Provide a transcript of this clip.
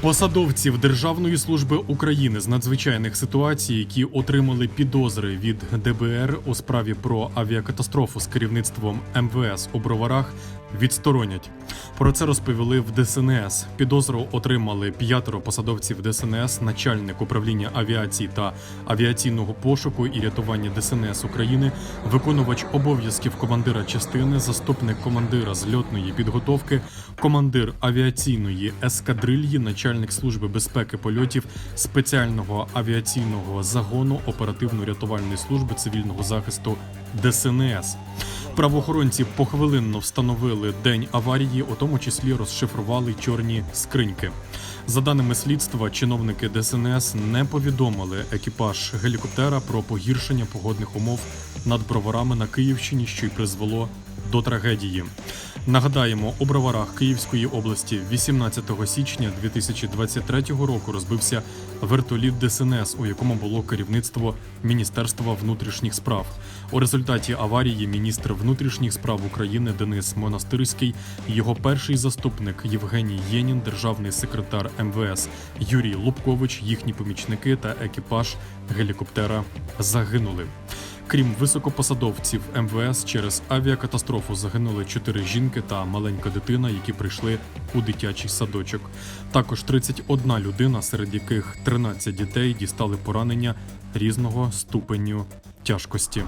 Посадовців Державної служби України з надзвичайних ситуацій, які отримали підозри від ДБР у справі про авіакатастрофу з керівництвом МВС у Броварах, відсторонять. Про це розповіли в ДСНС. Підозру отримали п'ятеро посадовців ДСНС, начальник управління авіації та авіаційного пошуку і рятування ДСНС України, виконувач обов'язків командира частини, заступник командира зльотної підготовки, командир авіаційної ескадрильї, начальник служби безпеки польотів спеціального авіаційного загону оперативно-рятувальної служби цивільного захисту ДСНС. Правоохоронці похвилинно встановили день аварії, у тому числі розшифрували чорні скриньки. За даними слідства, чиновники ДСНС не повідомили екіпаж гелікоптера про погіршення погодних умов над броварами на Київщині, що й призвело до трагедії. Нагадаємо, у броварах Київської області 18 січня 2023 року розбився вертоліт ДСНС, у якому було керівництво Міністерства внутрішніх справ. У результаті аварії міністр внутрішніх справ України Денис Монастирський, його перший заступник Євгеній Єнін, державний секретар МВС Юрій Лубкович, їхні помічники та екіпаж гелікоптера загинули. Крім високопосадовців МВС, через авіакатастрофу загинули чотири жінки та маленька дитина, які прийшли у дитячий садочок. Також 31 людина, серед яких 13 дітей дістали поранення різного ступеню тяжкості.